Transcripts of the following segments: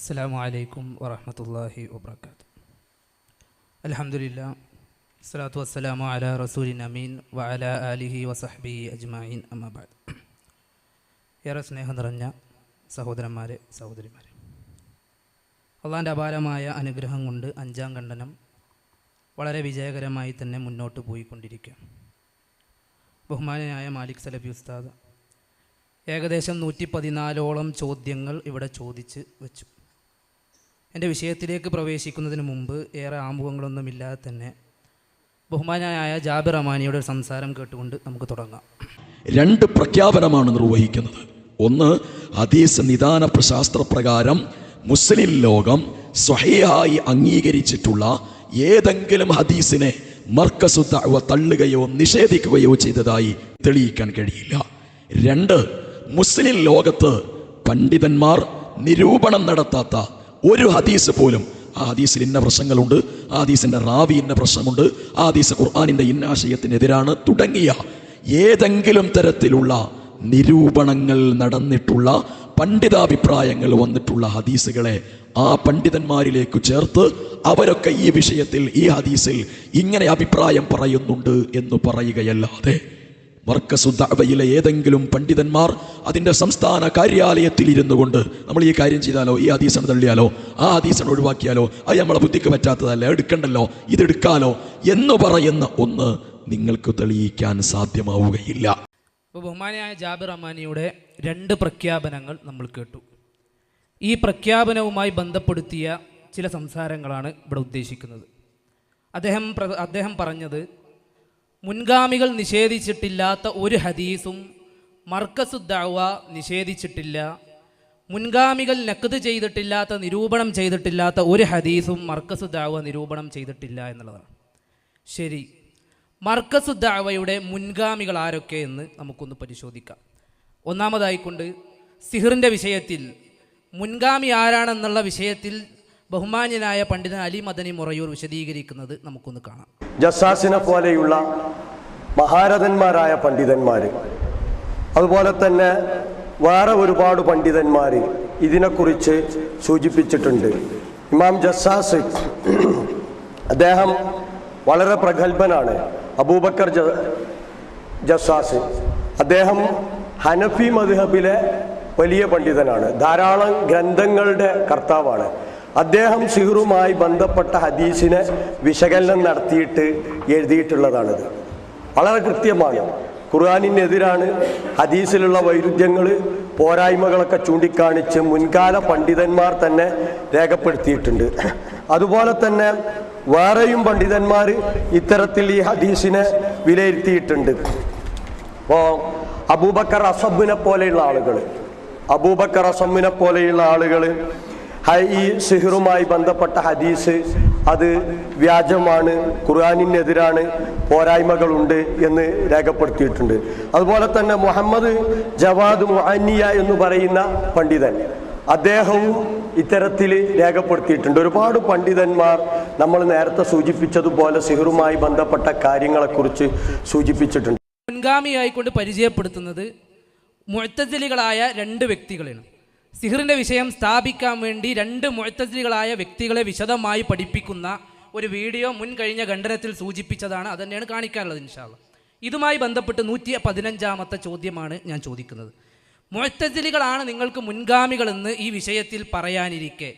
അസ്സാം വലൈക്കും വറഹമത്തല്ലാഹി വാത്തു അലഹമില്ല സ്വലാത്തു വസ്സലാമു അല റസൂലിൻ അമീൻ വഅല അലിഹി വസഹബി അജ്മായിൻ അമ്മബാദ് ഏറെ സ്നേഹം നിറഞ്ഞ സഹോദരന്മാരെ സഹോദരിമാരെ. അള്ളാന്റെ അപാരമായ അനുഗ്രഹം കൊണ്ട് അഞ്ചാം ഖണ്ഡനം വളരെ വിജയകരമായി തന്നെ മുന്നോട്ട് പോയിക്കൊണ്ടിരിക്കുക ബഹുമാനായ മാലിക് സലഫി ഉസ്താദ് ഏകദേശം നൂറ്റി പതിനാലോളം ചോദ്യങ്ങൾ ഇവിടെ ചോദിച്ച് വെച്ചു. എന്റെ വിഷയത്തിലേക്ക് പ്രവേശിക്കുന്നതിന് മുമ്പ് ഏറെ ആമുഖങ്ങളൊന്നുമില്ലാതെ തന്നെ ബഹുമാനായ ജാബിർ ഒരു സംസാരം കേട്ടുകൊണ്ട് നമുക്ക് തുടങ്ങാം. രണ്ട് പ്രഖ്യാപനമാണ് നിർവഹിക്കുന്നത്. ഒന്ന് ഹദീസ് നിദാന പ്രശാസ്ത്രപ്രകാരം മുസ്ലിം ലോകം സ്വഹയായി അംഗീകരിച്ചിട്ടുള്ള ഏതെങ്കിലും ഹദീസിനെ മർക്കസു ദഅവ തള്ളുകയോ നിഷേധിക്കുകയോ ചെയ്തതായി തെളിയിക്കാൻ കഴിയില്ല. രണ്ട് മുസ്ലിം ലോകത്ത് പണ്ഡിതന്മാർ നിരൂപണം നടത്താത്ത ഒരു ഹദീസ് പോലും. ആ ഹദീസിൽ ഇന്ന പ്രശ്നങ്ങളുണ്ട് ആ ഹദീസിന്റെ റാവി ഇന്ന പ്രശ്നമുണ്ട് ആ ഹദീസ് ഖുർആാനിന്റെ ഇന്നാശയത്തിനെതിരാണ് തുടങ്ങിയ ഏതെങ്കിലും തരത്തിലുള്ള നിരൂപണങ്ങൾ നടന്നിട്ടുള്ള പണ്ഡിതാഭിപ്രായങ്ങൾ വന്നിട്ടുള്ള ഹദീസുകളെ ആ പണ്ഡിതന്മാരിലേക്ക് ചേർത്ത് അവരൊക്കെ ഈ വിഷയത്തിൽ ഈ ഹദീസിൽ ഇങ്ങനെ അഭിപ്രായം പറയുന്നുണ്ട് എന്ന് പറയുകയല്ലാതെ മർക്കസുദ്ദവയിലെ ഏതെങ്കിലും പണ്ഡിതന്മാർ അതിന്റെ സംസ്ഥാന കാര്യാലയത്തിൽ ഇരുന്നു കൊണ്ട് നമ്മൾ ഈ കാര്യം ചെയ്താലോ ഈ ഹദീസൺ തള്ളിയാലോ ആ ഹദീസൺ ഒഴിവാക്കിയാലോ അത് നമ്മളെ ബുദ്ധിക്ക് പറ്റാത്തതല്ല എടുക്കണ്ടല്ലോ ഇതെടുക്കാലോ എന്ന് പറയുന്ന ഒന്ന് നിങ്ങൾക്ക് തെളിയിക്കാൻ സാധ്യമാവുകയില്ല. അപ്പോൾ ബഹുമാനിയായ ജാബിർ അമാനിയുടെ രണ്ട് പ്രഖ്യാപനങ്ങൾ നമ്മൾ കേട്ടു. ഈ പ്രഖ്യാപനവുമായി ബന്ധപ്പെടുത്തിയ ചില സംസാരങ്ങളാണ് ഇവിടെ ഉദ്ദേശിക്കുന്നത്. അദ്ദേഹം അദ്ദേഹം പറഞ്ഞത് മുൻഗാമികൾ നിഷേധിച്ചിട്ടില്ലാത്ത ഒരു ഹദീസും മർക്കസുദ്ദാവ നിഷേധിച്ചിട്ടില്ല. മുൻഗാമികൾ നക്കത് ചെയ്തിട്ടില്ലാത്ത നിരൂപണം ചെയ്തിട്ടില്ലാത്ത ഒരു ഹദീസും മർക്കസുദ്ദാവ നിരൂപണം ചെയ്തിട്ടില്ല എന്നുള്ളതാണ്. ശരി. മർക്കസുദ്ദാവയുടെ മുൻഗാമികൾ ആരൊക്കെ എന്ന് നമുക്കൊന്ന് പരിശോധിക്കാം. ഒന്നാമതായിക്കൊണ്ട് സിഹിറിന്റെ വിഷയത്തിൽ മുൻഗാമി ആരാണെന്നുള്ള വിഷയത്തിൽ ബഹുമാന്യനായ പണ്ഡിതൻ അലി മദനി മുറയൂർ വിശദീകരിക്കുന്നത് നമുക്കൊന്ന് കാണാം. ജസാസിനെ പോലെയുള്ള മഹാരഥന്മാരായ പണ്ഡിതന്മാർ അതുപോലെ തന്നെ വേറെ ഒരുപാട് പണ്ഡിതന്മാർ ഇതിനെക്കുറിച്ച് സൂചിപ്പിച്ചിട്ടുണ്ട്. ഇമാം ജസാസ് അദ്ദേഹം വളരെ പ്രഗത്ഭനാണ് അബൂബക്കർ ജസാസ്. അദ്ദേഹം ഹനഫി മദ്ഹബിലെ വലിയ പണ്ഡിതനാണ് ധാരാളം ഗ്രന്ഥങ്ങളുടെ കർത്താവാണ്. അദ്ദേഹം സിഹറുമായി ബന്ധപ്പെട്ട ഹദീസിനെ വിശകലനം നടത്തിയിട്ട് എഴുതിയിട്ടുള്ളതാണിത്. വളരെ കൃത്യമാണ് ഖുർആാനിനെതിരാണ് ഹദീസിലുള്ള വൈരുദ്ധ്യങ്ങൾ പോരായ്മകളൊക്കെ ചൂണ്ടിക്കാണിച്ച് മുൻകാല പണ്ഡിതന്മാർ തന്നെ രേഖപ്പെടുത്തിയിട്ടുണ്ട്. അതുപോലെ തന്നെ വേറെയും പണ്ഡിതന്മാർ ഇത്തരത്തിൽ ഈ ഹദീസിനെ വിലയിരുത്തിയിട്ടുണ്ട്. അപ്പോൾ അബൂബക്കർ അസബിനെ പോലെയുള്ള ആളുകൾ അബൂബക്കർ അസമ്മിനെ പോലെയുള്ള ആളുകൾ ഈ സിഹറുമായി ബന്ധപ്പെട്ട ഹദീസ് അത് വ്യാജമാണ് ഖുർആാനിനെതിരാണ് പോരായ്മകളുണ്ട് എന്ന് രേഖപ്പെടുത്തിയിട്ടുണ്ട്. അതുപോലെ തന്നെ മുഹമ്മദ് ജവാദ് മുഅന്നിയ എന്ന് പറയുന്ന പണ്ഡിതൻ അദ്ദേഹവും ഇത്തരത്തിൽ രേഖപ്പെടുത്തിയിട്ടുണ്ട്. ഒരുപാട് പണ്ഡിതന്മാർ നമ്മൾ നേരത്തെ സൂചിപ്പിച്ചതുപോലെ സിഹറുമായി ബന്ധപ്പെട്ട കാര്യങ്ങളെക്കുറിച്ച് സൂചിപ്പിച്ചിട്ടുണ്ട്. മുൻഗാമിയായിക്കൊണ്ട് പരിചയപ്പെടുത്തുന്നത് മുഴത്തജലികളായ രണ്ട് വ്യക്തികളാണ്. സിഹിറിന്റെ വിഷയം സ്ഥാപിക്കാൻ വേണ്ടി രണ്ട് മുഴത്തജികളായ വ്യക്തികളെ വിശദമായി പഠിപ്പിക്കുന്ന ഒരു വീഡിയോ മുൻ കഴിഞ്ഞ ഖണ്ഡനത്തിൽ സൂചിപ്പിച്ചതാണ്. അത് തന്നെയാണ് കാണിക്കാനുള്ളത് ഇൻഷാല്ല ഇതുമായി ബന്ധപ്പെട്ട് നൂറ്റി പതിനഞ്ചാമത്തെ ചോദ്യമാണ് ഞാൻ ചോദിക്കുന്നത്. മുഴത്തജിലികളാണ് നിങ്ങൾക്ക് മുൻഗാമികളെന്ന് ഈ വിഷയത്തിൽ പറയാനിരിക്കെ.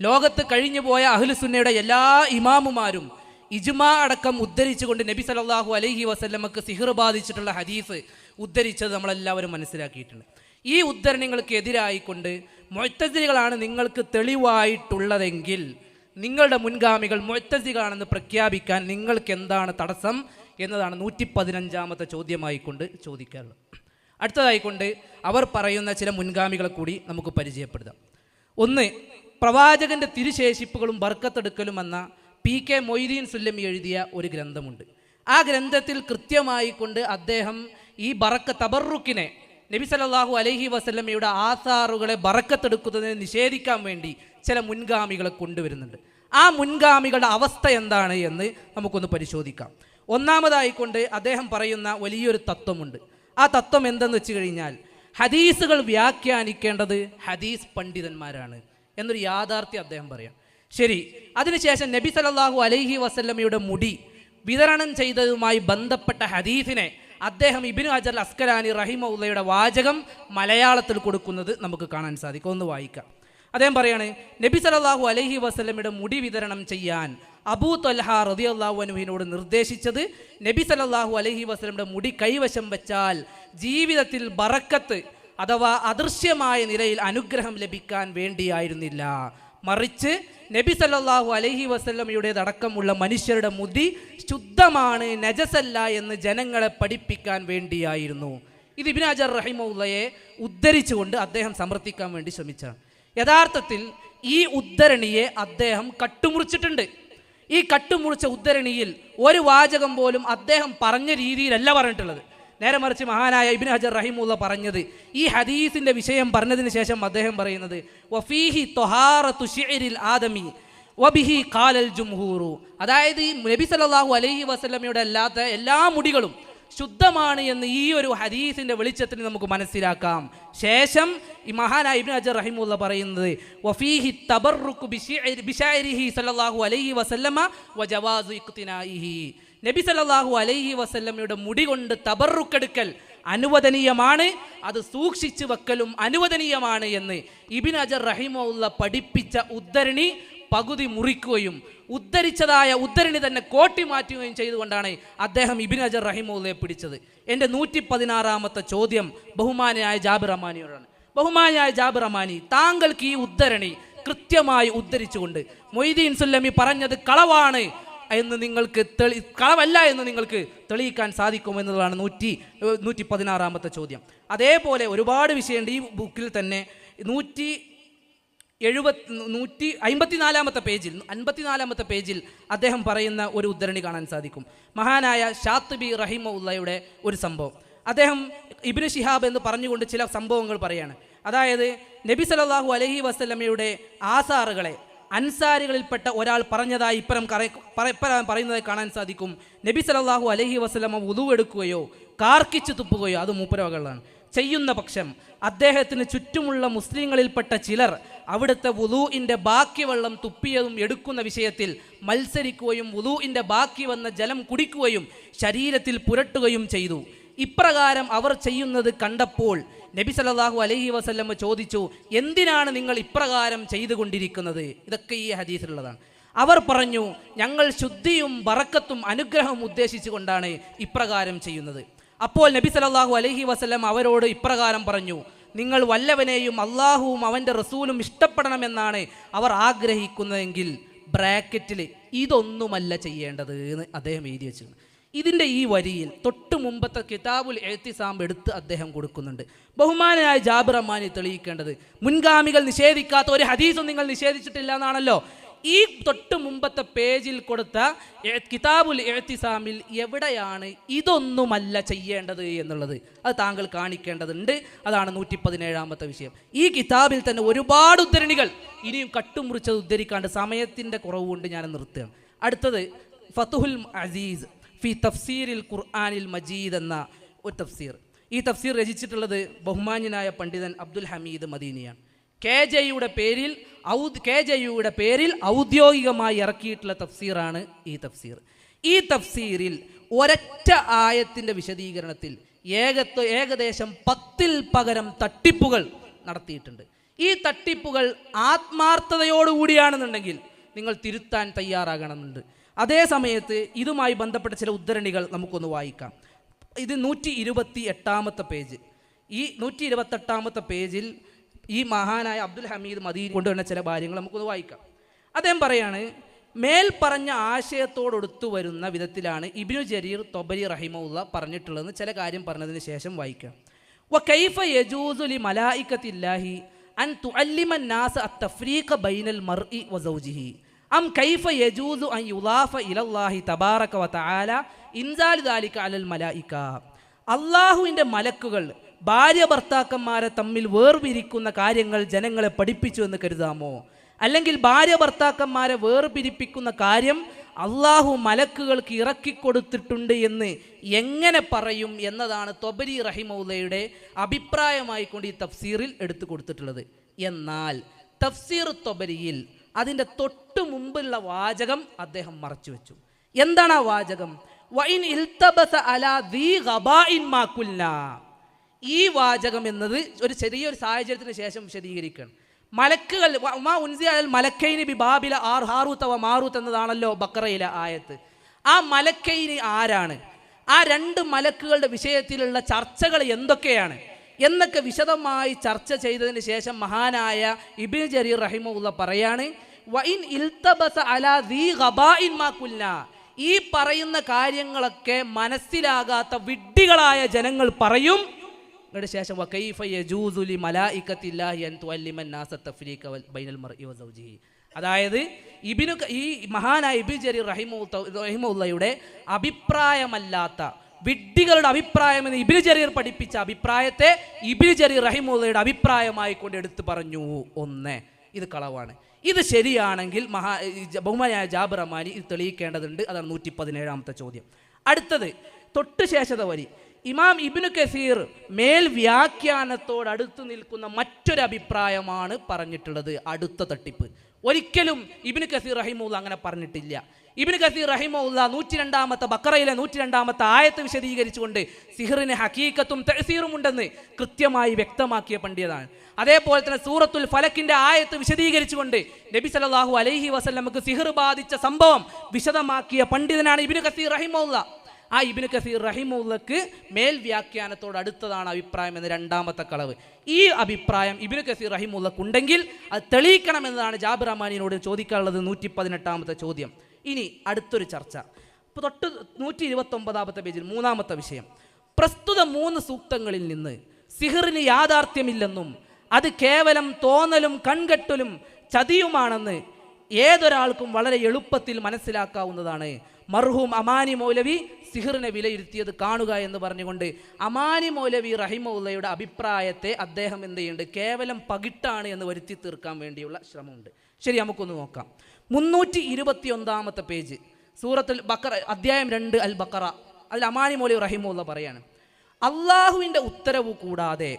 ലോകത്ത് കഴിഞ്ഞുപോയ അഹ്ലുസുന്നയുടെ എല്ലാ ഇമാമുമാരും ഇജുമാ അടക്കം ഉദ്ധരിച്ചുകൊണ്ട് നബി സല്ലല്ലാഹു അലഹി വസല്ലമക്ക് സിഹിർ ബാധിച്ചിട്ടുള്ള ഹദീസ് ഉദ്ധരിച്ചത് നമ്മളെല്ലാവരും മനസ്സിലാക്കിയിട്ടുണ്ട്. ഈ ഉദ്ധരണങ്ങൾക്ക് എതിരായിക്കൊണ്ട് മൊയ്ത്തസികളാണ് നിങ്ങൾക്ക് തെളിവായിട്ടുള്ളതെങ്കിൽ നിങ്ങളുടെ മുൻഗാമികൾ മൊയ്ത്തസികളാണെന്ന് പ്രഖ്യാപിക്കാൻ നിങ്ങൾക്ക് എന്താണ് തടസ്സം എന്നതാണ് നൂറ്റി പതിനഞ്ചാമത്തെ ചോദ്യമായിക്കൊണ്ട് ചോദിക്കാറുള്ളത്. അടുത്തതായിക്കൊണ്ട് അവർ പറയുന്ന ചില മുൻഗാമികളെ കൂടി നമുക്ക് പരിചയപ്പെടുത്താം. ഒന്ന് പ്രവാചകന്റെ തിരുശേഷിപ്പുകളും ബർക്കത്തെടുക്കലും എന്ന പി കെ മൊയ്തീൻ സുല്ലമി എഴുതിയ ഒരു ഗ്രന്ഥമുണ്ട്. ആ ഗ്രന്ഥത്തിൽ കൃത്യമായിക്കൊണ്ട് അദ്ദേഹം ഈ ബറക്ക തബറുക്കിനെ നബി സല്ലല്ലാഹു അലൈഹി വസല്ലമയുടെ ആസാറുകളെ ബറക്കത്തെടുക്കുന്നതിനെ നിഷേധിക്കാൻ വേണ്ടി ചില മുൻഗാമികളെ കൊണ്ടുവരുന്നുണ്ട്. ആ മുൻഗാമികളുടെ അവസ്ഥ എന്താണ് എന്ന് നമുക്കൊന്ന് പരിശോധിക്കാം. ഒന്നാമതായിക്കൊണ്ട് അദ്ദേഹം പറയുന്ന വലിയൊരു തത്വമുണ്ട്. ആ തത്വം എന്തെന്ന് വെച്ച് കഴിഞ്ഞാൽ ഹദീസുകൾ വ്യാഖ്യാനിക്കേണ്ടത് ഹദീസ് പണ്ഡിതന്മാരാണ് എന്നൊരു യാഥാർത്ഥ്യം അദ്ദേഹം പറയാം. ശരി അതിനുശേഷം നബി സല്ലല്ലാഹു അലഹി വസല്ലമയുടെ മുടി വിതരണം ചെയ്തതുമായി ബന്ധപ്പെട്ട ഹദീസിനെ അദ്ദേഹം ഇബിനു ഹജർ അസ്കലാനി റഹിമഉള്ളയുടെ വാചകം മലയാളത്തിൽ കൊടുക്കുന്നത് നമുക്ക് കാണാൻ സാധിക്കും. ഒന്ന് വായിക്കാം. അദ്ദേഹം പറയാണ് നബി സലാഹു അലഹി വസല്ലമയുടെ മുടി വിതരണം ചെയ്യാൻ അബൂ തൊൽഹ റളിയല്ലാഹു അൻഹുവിനോട് നിർദ്ദേശിച്ചത് നബി സല്ലല്ലാഹു അലഹി വസല്ലമയുടെ മുടി കൈവശം വെച്ചാൽ ജീവിതത്തിൽ ബറക്കത്ത് അഥവാ അദൃശ്യമായ നിലയിൽ അനുഗ്രഹം ലഭിക്കാൻ വേണ്ടിയായിരുന്നില്ല. മറിച്ച് നബി സല്ലാഹു അലഹി വസല്ലമയുടേതടക്കമുള്ള മനുഷ്യരുടെ മുതി ശുദ്ധമാണ് നജസല്ല എന്ന് ജനങ്ങളെ പഠിപ്പിക്കാൻ വേണ്ടിയായിരുന്നു. ഇത് ഇബിനാജർ റഹിമുള്ളയെ ഉദ്ധരിച്ചുകൊണ്ട് അദ്ദേഹം സമർത്ഥിക്കാൻ വേണ്ടി ശ്രമിച്ചാണ്. യഥാർത്ഥത്തിൽ ഈ ഉദ്ധരണിയെ അദ്ദേഹം കട്ടുമുറിച്ചിട്ടുണ്ട്. ഈ കട്ടുമുറിച്ച ഉദ്ധരണിയിൽ ഒരു വാചകം പോലും അദ്ദേഹം പറഞ്ഞ രീതിയിലല്ല പറഞ്ഞിട്ടുള്ളത്. നേരെ മറിച്ച് മഹാനായ ഇബിൻ ഹജർ റഹിമുള്ള പറഞ്ഞത്. ഈ ഹദീസിന്റെ വിഷയം പറഞ്ഞതിന് ശേഷം അദ്ദേഹം പറയുന്നത് വഫീഹി തൊഹാറത്തു ഷിഇരിൽ ആദമി വബിഹി കാലൽ ജുംഹൂറു. അതായത് നബി സല്ലല്ലാഹു അലൈഹി വസല്ലമയുടെ അല്ലാത്ത എല്ലാ മുടികളും ശുദ്ധമാണ് എന്ന് ഈ ഒരു ഹദീസിന്റെ വെളിച്ചത്തിൽ നമുക്ക് മനസ്സിലാക്കാം. ശേഷം ഈ മഹാനായ ഇബ്നു അജർ റഹിമുള്ള പറയുന്നത് വഫീഹി തബറുക്കു ബിഷാരിഹി സല്ലല്ലാഹു അലൈഹി വസല്ലമ വജവാസു ഇഖ്തിനായിഹി നബി സല്ലല്ലാഹു അലൈഹി വസല്ലമയുടെ മുടി കൊണ്ട് തബറുക്കെടുക്കൽ അനുവദനീയമാണ്. അത് സൂക്ഷിച്ചു വെക്കലും അനുവദനീയമാണ് എന്ന് ഇബിൻ അജർ റഹിമുള്ള പഠിപ്പിച്ച ഉദ്ധരണി പകുതി മുറിക്കുകയും ഉദ്ധരിച്ചതായ ഉദ്ധരണി തന്നെ കോട്ടി മാറ്റുകയും ചെയ്തുകൊണ്ടാണ് അദ്ദേഹം ഇബിൻ അജർ റഹിമുള്ളയെ പിടിച്ചത്. എന്റെ നൂറ്റി പതിനാറാമത്തെ ചോദ്യം ബഹുമാനായ ജാബിർ അമാനിയോടാണ്. ബഹുമാനായ ജാബിർ അമാനി താങ്കൾക്ക് ഈ ഉദ്ധരണി കൃത്യമായി ഉദ്ധരിച്ചുകൊണ്ട് മൊയ്തീൻ സുല്ലമി പറഞ്ഞത് കളവാണ്. എന്ന് നിങ്ങൾക്ക് തെളി കളവല്ല എന്ന് നിങ്ങൾക്ക് തെളിയിക്കാൻ സാധിക്കുമെന്നതാണ് നൂറ്റി നൂറ്റി പതിനാറാമത്തെ ചോദ്യം. അതേപോലെ ഒരുപാട് വിഷയമുണ്ട്. ഈ ബുക്കിൽ തന്നെ നൂറ്റി എഴുപത്തി നൂറ്റി അമ്പത്തിനാലാമത്തെ പേജിൽ അൻപത്തിനാലാമത്തെ പേജിൽ അദ്ദേഹം പറയുന്ന ഒരു ഉദ്ധരണി കാണാൻ സാധിക്കും. മഹാനായ ഷാത്തുബി റഹിമ ഉള്ളയുടെ ഒരു സംഭവം. അദ്ദേഹം ഇബിന് ഷിഹാബ് എന്ന് പറഞ്ഞുകൊണ്ട് ചില സംഭവങ്ങൾ പറയാണ്. അതായത് നബി സല്ലല്ലാഹു അലഹി വസ്ലമയുടെ ആസാറുകളെ അൻസാരികളിൽപ്പെട്ട ഒരാൾ പറഞ്ഞതായി ഇപ്പുറം ഇപ്പുറം പറയുന്നതായി കാണാൻ സാധിക്കും. നബി സലാഹു അലഹി വസ്ലമ ഉതുവെടുക്കുകയോ കാർക്കിച്ചു തുപ്പുകയോ അത് മൂപ്പരവകളാണ് ചെയ്യുന്ന പക്ഷം അദ്ദേഹത്തിന് ചുറ്റുമുള്ള മുസ്ലിങ്ങളിൽപ്പെട്ട ചിലർ അവിടുത്തെ വുലൂഇന്റെ ബാക്കി വെള്ളം തുപ്പിയതും എടുക്കുന്ന വിഷയത്തിൽ മത്സരിക്കുകയും വുലൂഇന്റെ ബാക്കി വന്ന ജലം കുടിക്കുകയും ശരീരത്തിൽ പുരട്ടുകയും ചെയ്തു. ഇപ്രകാരം അവർ ചെയ്യുന്നത് കണ്ടപ്പോൾ നബി സല്ലല്ലാഹു അലഹി വസല്ലമ ചോദിച്ചു എന്തിനാണ് നിങ്ങൾ ഇപ്രകാരം ചെയ്തുകൊണ്ടിരിക്കുന്നത്? ഇതൊക്കെ ഈ ഹദീസിലുള്ളതാണ്. അവർ പറഞ്ഞു ഞങ്ങൾ ശുദ്ധിയും ബറക്കത്തും അനുഗ്രഹവും ഉദ്ദേശിച്ചുകൊണ്ടാണ് ഇപ്രകാരം ചെയ്യുന്നത്. അപ്പോൾ നബി സല്ലല്ലാഹു അലഹി വസല്ലം അവരോട് ഇപ്രകാരം പറഞ്ഞു നിങ്ങൾ വല്ലവനെയും അള്ളാഹുവും അവന്റെ റസൂലും ഇഷ്ടപ്പെടണമെന്നാണ് അവർ ആഗ്രഹിക്കുന്നതെങ്കിൽ ബ്രാക്കറ്റിൽ ഇതൊന്നുമല്ല ചെയ്യേണ്ടത് എന്ന് അദ്ദേഹം എഴുതി വെച്ചിട്ടുണ്ട് ഇതിന്റെ ഈ വരിയിൽ തൊട്ട് മുമ്പത്തെ കിതാബുൽ എഴുത്തിസാമ്പ് എടുത്ത് അദ്ദേഹം കൊടുക്കുന്നുണ്ട്. ബഹുമാനായ ജാബിർ അമ്മാനി തെളിയിക്കേണ്ടത് മുൻഗാമികൾ നിഷേധിക്കാത്ത ഒരു ഹദീസും നിങ്ങൾ നിഷേധിച്ചിട്ടില്ല എന്നാണല്ലോ. ഈ തൊട്ട് മുമ്പത്തെ പേജിൽ കൊടുത്ത കിതാബുൽ എഴുത്തിസാമിൽ എവിടെയാണ് ഇതൊന്നുമല്ല ചെയ്യേണ്ടത് എന്നുള്ളത്? അത് താങ്കൾ കാണിക്കേണ്ടതുണ്ട്. അതാണ് നൂറ്റി പതിനേഴാമത്തെ വിഷയം. ഈ കിതാബിൽ തന്നെ ഒരുപാട് ഉദ്ധരണികൾ. ഇനിയും കട്ടുമുറിച്ചത് ഉദ്ധരിക്കാണ്ട് സമയത്തിന്റെ കുറവുകൊണ്ട് ഞാൻ നിർത്തുകയാണ്. അടുത്തത് ഫതുഹുൽ അസീസ്. ഫി തഫ്സീരിൽ ഖുർആാനിൽ മജീദ് എന്ന ഒരു തഫ്സീർ. ഈ തഫ്സീർ രചിച്ചിട്ടുള്ളത് ബഹുമാന്യനായ പണ്ഡിതൻ അബ്ദുൽ ഹമീദ് മദീനിയാണ്. കെ ജെയുടെ പേരിൽ ഔദ് കെ ജെയുടെ പേരിൽ ഔദ്യോഗികമായി ഇറക്കിയിട്ടുള്ള തഫ്സീറാണ് ഈ തഫ്സീർ. ഈ തഫ്സീറിൽ ഒരൊറ്റ ആയത്തിന്റെ വിശദീകരണത്തിൽ ഏകത്വ ഏകദേശം പത്തിൽ പകരം തട്ടിപ്പുകൾ നടത്തിയിട്ടുണ്ട്. ഈ തട്ടിപ്പുകൾ ആത്മാർത്ഥതയോടുകൂടിയാണെന്നുണ്ടെങ്കിൽ നിങ്ങൾ തിരുത്താൻ തയ്യാറാകണമെന്നുണ്ട്. അതേ സമയത്ത് ഇതുമായി ബന്ധപ്പെട്ട ചില ഉദ്ധരണികൾ നമുക്കൊന്ന് വായിക്കാം. ഇത് നൂറ്റി ഇരുപത്തി എട്ടാമത്തെ പേജ്. ഈ നൂറ്റി ഇരുപത്തി എട്ടാമത്തെ പേജിൽ ഈ മഹാനായ അബ്ദുൽ ഹമീദ് മദീൻ കൊണ്ടുവന്ന ചില കാര്യങ്ങൾ നമുക്കൊന്ന് വായിക്കാം. അദ്ദേഹം പറയാണ് പറഞ്ഞ ആശയത്തോടൊടുത്തു വരുന്ന വിധത്തിലാണ് ഇബിനു ജരീർ തൊബരി റഹിമുള്ള പറഞ്ഞിട്ടുള്ളതെന്ന് ചില കാര്യം പറഞ്ഞതിന് ശേഷം വായിക്കാം. വ കൈഫ യജൂസുലി മലായിക്കത്തില്ലാഹി അൻ തുഅല്ലിമൻ നാസ് അ തഫ്രീഖ ബൈനൽ ഇ വസൗജിഹി അം കൈഫ യജൂദു അൻ യുലാഫ ഇലല്ലാഹി തബാറക വ തആല ദാലിക അലൽ മലായിക. അള്ളാഹുവിന്റെ മലക്കുകൾ ഭാര്യ ഭർത്താക്കന്മാരെ തമ്മിൽ വേർപിരിക്കുന്ന കാര്യങ്ങൾ ജനങ്ങളെ പഠിപ്പിച്ചു എന്ന് കരുതാമോ? അല്ലെങ്കിൽ ഭാര്യ ഭർത്താക്കന്മാരെ വേർപിരിപ്പിക്കുന്ന കാര്യം അള്ളാഹു മലക്കുകൾക്ക് ഇറക്കിക്കൊടുത്തിട്ടുണ്ട് എന്ന് എങ്ങനെ പറയും എന്നതാണ് തൊബരി റഹിമൗലയുടെ അഭിപ്രായമായിക്കൊണ്ട് ഈ തഫ്സീറിൽ എടുത്തു കൊടുത്തിട്ടുള്ളത്. എന്നാൽ തഫ്സീർ തൊബരിയിൽ അതിന്റെ തൊട്ട് മുമ്പുള്ള വാചകം അദ്ദേഹം മറച്ചു വെച്ചു. എന്താണ് ആ വാചകം? ഈ വാചകം എന്നത് ഒരു ചെറിയൊരു സാഹചര്യത്തിന് ശേഷം വിശദീകരിക്കുകയാണ്. മലക്കുകൾ ഉമാ ഉൻസി അലൽ മലക്കൈനി ബി ബാബില ആർ ഹാറൂത്തവ മാറൂത്ത് എന്നതാണല്ലോ ബക്കറയിലെ ആയത്ത്. ആ മലക്കൈനി ആരാണ്? ആ രണ്ട് മലക്കുകളുടെ വിഷയത്തിലുള്ള ചർച്ചകൾ എന്തൊക്കെയാണ്? എന്നൊക്കെ വിശദമായി ചർച്ച ചെയ്തതിന് ശേഷം മഹാനായ ഇബിൻ ജരീർ റഹിമുള്ള പറയാണ് അലാ ദീ ഗബായിൻ. ഈ പറയുന്ന കാര്യങ്ങളൊക്കെ മനസ്സിലാകാത്ത വിഡ്ഢികളായ ജനങ്ങൾ പറയും. ശേഷം അൻ ബൈനൽ മർഇ അതായത് ഇബിനു ഈ മഹാനായ ഇബിൻ ജരീർ റഹിമു റഹിമുള്ളയുടെ അഭിപ്രായമല്ലാത്ത വിഡ്ഢികളുടെ അഭിപ്രായം എന്ന് ഇബിന് ജരീർ പഠിപ്പിച്ച അഭിപ്രായത്തെ ഇബിന് ജരീർ റഹിമുള്ളയുടെ അഭിപ്രായമായി കൊണ്ട് എടുത്തു പറഞ്ഞു ഒന്ന്. ഇത് കളവാണ്. ഇത് ശരിയാണെങ്കിൽ മഹാ ബഹുമാനായ ജാബിർ റഹ്മാനി ഇത് തെളിയിക്കേണ്ടതുണ്ട്. അതാണ് നൂറ്റി പതിനേഴാമത്തെ ചോദ്യം. അടുത്തത് തൊട്ട് ശേഷത വരി. ഇമാം ഇബിനു കസീർ മേൽ വ്യാഖ്യാനത്തോട് അടുത്ത് നിൽക്കുന്ന മറ്റൊരു അഭിപ്രായമാണ് പറഞ്ഞിട്ടുള്ളത്. അടുത്ത തട്ടിപ്പ്. ഒരിക്കലും ഇബിന് കസീർ റഹിമുള്ള അങ്ങനെ പറഞ്ഞിട്ടില്ല. ഇബിന് കസീർ റഹിമുള്ള നൂറ്റി രണ്ടാമത്തെ ബക്കറയിലെ നൂറ്റി രണ്ടാമത്തെ ആയത്ത് വിശദീകരിച്ചുകൊണ്ട് സിഹറിന് ഹക്കീക്കത്തും തെസീറും ഉണ്ടെന്ന് കൃത്യമായി വ്യക്തമാക്കിയ പണ്ഡിതനാണ്. അതേപോലെ തന്നെ സൂറത്തുൽ ഫലക്കിന്റെ ആയത്ത് വിശദീകരിച്ചുകൊണ്ട് നബി സലാഹു അലൈഹി വസല്ലമക്ക് സിഹർ ബാധിച്ച സംഭവം വിശദമാക്കിയ പണ്ഡിതനാണ് ഇബിന് കസീർ റഹിമുള്ള ആ ഇബിന് കസീർ റഹിമുള്ളക്ക് മേൽ വ്യാഖ്യാനത്തോട് അടുത്തതാണ് അഭിപ്രായം എന്ന രണ്ടാമത്തെ കളവ്. ഈ അഭിപ്രായം ഇബിന് കസീർ റഹിമുള്ളക്കുണ്ടെങ്കിൽ അത് തെളിയിക്കണമെന്നതാണ് ജാബിർ റഹ്മാനിനോട് ചോദിക്കാനുള്ളത് നൂറ്റി പതിനെട്ടാമത്തെ ചോദ്യം. ഇനി അടുത്തൊരു ചർച്ച. ഇപ്പോൾ തൊട്ട് നൂറ്റി ഇരുപത്തൊമ്പതാമത്തെ പേജിൽ മൂന്നാമത്തെ വിഷയം. പ്രസ്തുത മൂന്ന് സൂക്തങ്ങളിൽ നിന്ന് സിഹറിന് യാഥാർത്ഥ്യമില്ലെന്നും അത് കേവലം തോന്നലും കൺകെട്ടലും ചതിയുമാണെന്ന് ഏതൊരാൾക്കും വളരെ എളുപ്പത്തിൽ മനസ്സിലാക്കാവുന്നതാണ്. മർഹൂം അമാനി മൗലവി സിഹിറിനെ വിലയിരുത്തിയത് കാണുക എന്ന് പറഞ്ഞുകൊണ്ട് അമാനി മൗലവി റഹിമൗല്ലയുടെ അഭിപ്രായത്തെ അദ്ദേഹം എന്ത് ചെയ്യുന്നുണ്ട്? കേവലം പകിട്ടാണ് എന്ന് വരുത്തി തീർക്കാൻ വേണ്ടിയുള്ള ശ്രമമുണ്ട്. ശരി നമുക്കൊന്ന് നോക്കാം. മുന്നൂറ്റി ഇരുപത്തി ഒന്നാമത്തെ പേജ്. സൂറത്തുൽ ബക്കറ അധ്യായം രണ്ട് അൽ ബക്കറ അതിൽ അമാനി മോലി റഹിമുള്ള പറയാണ്. അള്ളാഹുവിന്റെ ഉത്തരവ് കൂടാതെ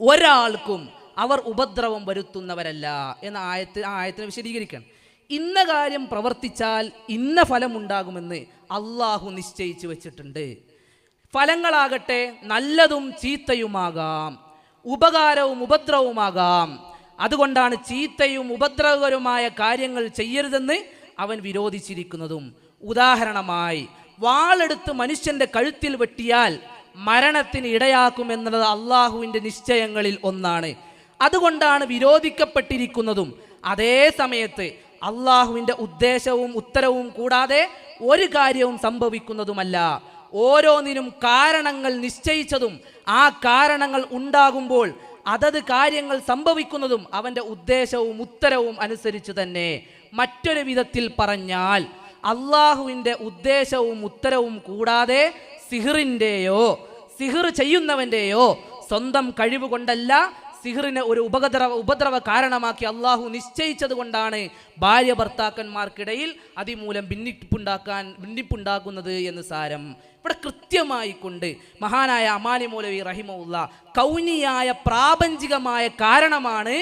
ഒരാൾക്കും അവർ ഉപദ്രവം വരുത്തുന്നവരല്ല എന്ന ആയത്ത് ആ ആയത്തിനെ വിശദീകരിക്കണം. ഇന്ന കാര്യം പ്രവർത്തിച്ചാൽ ഇന്ന ഫലമുണ്ടാകുമെന്ന് അള്ളാഹു നിശ്ചയിച്ചു വെച്ചിട്ടുണ്ട്. ഫലങ്ങളാകട്ടെ നല്ലതും ചീത്തയുമാകാം. ഉപകാരവും ഉപദ്രവവുമാകാം. അതുകൊണ്ടാണ് ചീത്തയും ഉപദ്രവകരവുമായ കാര്യങ്ങൾ ചെയ്യരുതെന്ന് അവൻ വിരോധിച്ചിരിക്കുന്നതും. ഉദാഹരണമായി വാളെടുത്ത് മനുഷ്യന്റെ കഴുത്തിൽ വെട്ടിയാൽ മരണത്തിന് ഇടയാക്കും എന്നുള്ളത് അള്ളാഹുവിന്റെ നിശ്ചയങ്ങളിൽ ഒന്നാണ്. അതുകൊണ്ടാണ് വിരോധിക്കപ്പെട്ടിരിക്കുന്നതും. അതേ സമയത്ത് അള്ളാഹുവിന്റെ ഉദ്ദേശവും ഉത്തരവും കൂടാതെ ഒരു കാര്യവും സംഭവിക്കുന്നതുമല്ല. ഓരോന്നിനും കാരണങ്ങൾ നിശ്ചയിച്ചതും ആ കാരണങ്ങൾ ഉണ്ടാകുമ്പോൾ അതത് കാര്യങ്ങൾ സംഭവിക്കുന്നതും അവന്റെ ഉദ്ദേശവും ഉത്തരവും അനുസരിച്ച് തന്നെ. മറ്റൊരു വിധത്തിൽ പറഞ്ഞാൽ അള്ളാഹുവിന്റെ ഉദ്ദേശവും ഉത്തരവും കൂടാതെ സിഹിറിന്റെയോ സിഹിർ ചെയ്യുന്നവന്റെയോ സ്വന്തം കഴിവ് കൊണ്ടല്ല സിഹിറിനെ ഒരു ഉപദ്രവ ഉപദ്രവ കാരണമാക്കി അള്ളാഹു നിശ്ചയിച്ചത് കൊണ്ടാണ് ഭാര്യ ഭർത്താക്കന്മാർക്കിടയിൽ അതിമൂലം ഭിന്നിപ്പുണ്ടാക്കാൻ ഭിന്നിപ്പുണ്ടാക്കുന്നത് എന്ന് സാരം. ഇവിടെ കൃത്യമായി കൊണ്ട് മഹാനായ അമാനി മൗലവി റഹിമുള്ള കൗനിയായ പ്രാപഞ്ചികമായ കാരണമാണ്